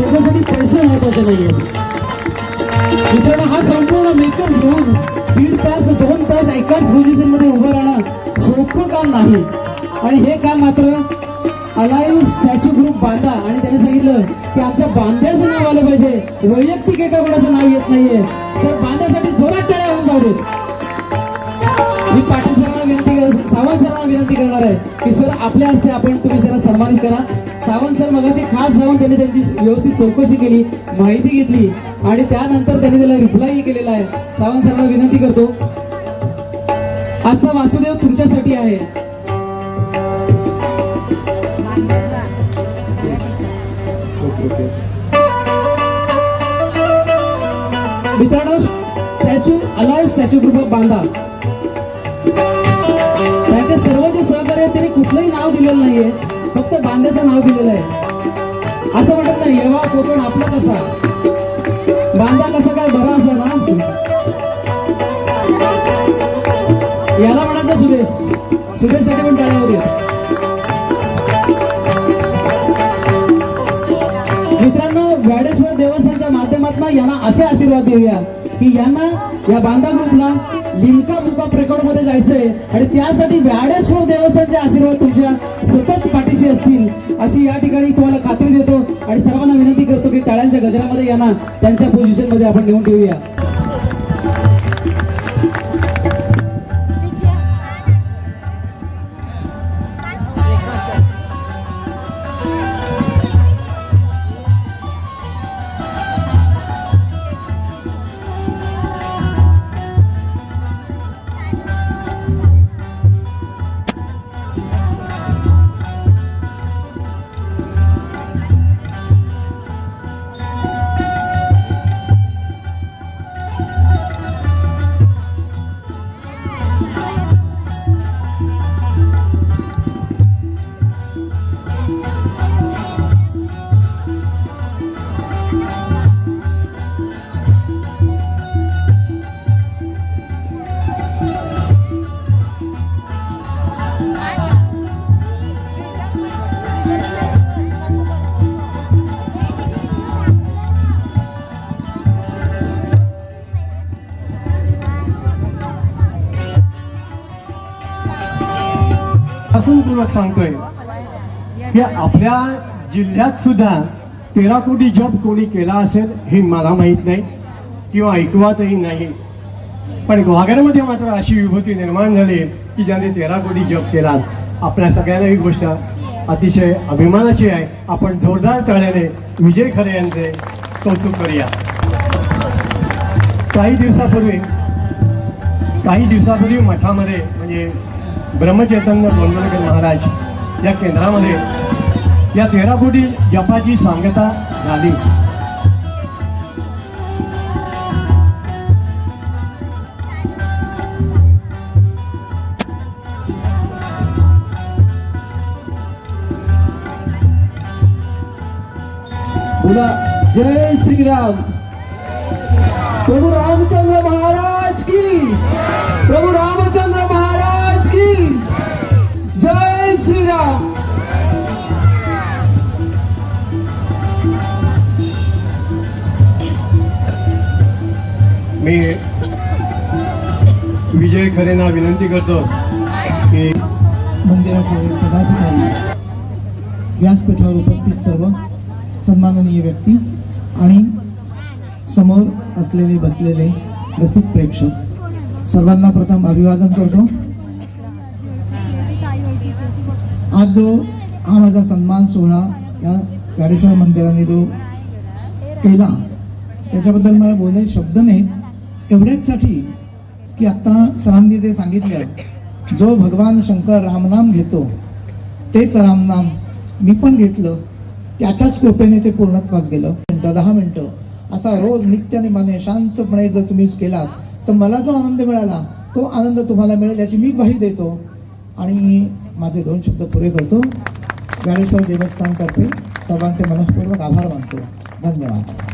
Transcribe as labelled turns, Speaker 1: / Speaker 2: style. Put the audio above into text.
Speaker 1: त्याच्यासाठी पैसे महत्त्वाचे नाही आहेत मित्रांनो हा संपूर्ण मेकअप घेऊन दीड तास दोन तास एकाच पोझिशनमध्ये उभं राहणं सोपं काम नाही. आणि हे काम मात्र अलाइव्ह स्टॅच्यू ग्रुप बांधा. आणि त्याने सांगितलं की आमच्या बांध्याचं नाव आलं पाहिजे. वैयक्तिक एका कोणाचं नाव येत नाहीये. करणार आहे. की सर आपल्या हस्ते आपण तुम्ही त्यांना सन्मानित करा. सावंत सर मगाशी खास जाऊन त्यांनी त्यांची व्यवस्थित चौकशी केली माहिती घेतली आणि त्यानंतर त्यांनी त्याला रिप्लायही केलेला आहे. सावंत सरला विनंती करतो. आजचा वासुदेव तुमच्यासाठी आहे. मित्रांनो स्टॅच्यू अलाव स्टॅच्यू ग्रुप ऑफ बांधा त्यांचे सर्व जे सहकार्य त्यांनी कुठलंही नाव दिलेलं नाहीये. फक्त बांद्याचं नाव दिलेलं आहे. असं म्हणत नाही येवा कोकण आपला कसा बांधा कसा काय बरा असा ना? याला म्हणायचं सुदेश सुदेशसाठी पण टाळ्या होत्या मित्रांनो व्याडेश्वर देवस्थानच्या माध्यमातून यांना असे आशीर्वाद देऊया. की यांना या बांधा ग्रुपला लिमका बुक ऑफ रेकॉर्डमध्ये जायचंय. आणि त्यासाठी व्याडेश्वर देवस्थानचे आशीर्वाद तुमच्या सतत पाठीशी असतील अशी या ठिकाणी तुम्हाला खात्री देतो. आणि सर्वांना विनंती करतो की टाळ्यांच्या गजरामध्ये यांना त्यांच्या पोझिशनमध्ये आपण घेऊन ठेवूया.
Speaker 2: हसूनपूर्वक सांगतोय की आपल्या जिल्ह्यात सुद्धा तेरा कोटी जॉब कोणी केला असेल हे मला माहीत नाही किंवा ऐकवातही नाही. पण ग्वागरमध्ये मात्र अशी विभूती निर्माण झाली की ज्याने तेरा कोटी जॉब केला. आपल्या सगळ्यांना ही गोष्ट अतिशय अभिमानाची आहे. आपण जोरदार टाळ्याने विजय खरे यांचे कौतुक करूया. काही दिवसापूर्वी काही दिवसापूर्वी मठामध्ये म्हणजे ब्रह्मचैतन्य गोंधळकर महाराज या केंद्रामध्ये या तेरा कोटी जपाची सांगता झाली.
Speaker 3: जय श्री राम रामचंद्र महाराज.
Speaker 2: मी विजय खरेंना विनंती करतो की
Speaker 4: मंदिराचे पदाधिकारी व्यासपीठावर उपस्थित सर्व सन्माननीय व्यक्ती आणि समोर असलेले बसलेले रसिक प्रेक्षक सर्वांना प्रथम अभिवादन करतो. आज जो हा माझा सन्मान सोहळा या गाडेश्वर मंदिराने जो केला त्याच्याबद्दल मला बोलायचे शब्द नाहीत. एवढ्याचसाठी की आत्ता सरांनी जे सांगितलं जो भगवान शंकर रामनाम घेतो तेच रामनाम मी पण घेतलं त्याच्याच कृपेने ते पूर्णत्वास गेलं. मिनटं दहा मिनटं. असा रोज नित्यनेमाने शांतपणे जर तुम्ही केलात तर मला जो आनंद मिळाला तो आनंद तुम्हाला मिळेल याची मी ग्वाही देतो. आणि मी माझे दोन शब्द पुरे करतो. ज्ञानेश्वर देवस्थानतर्फे सर्वांचे मनपूर्वक आभार मानतो. धन्यवाद.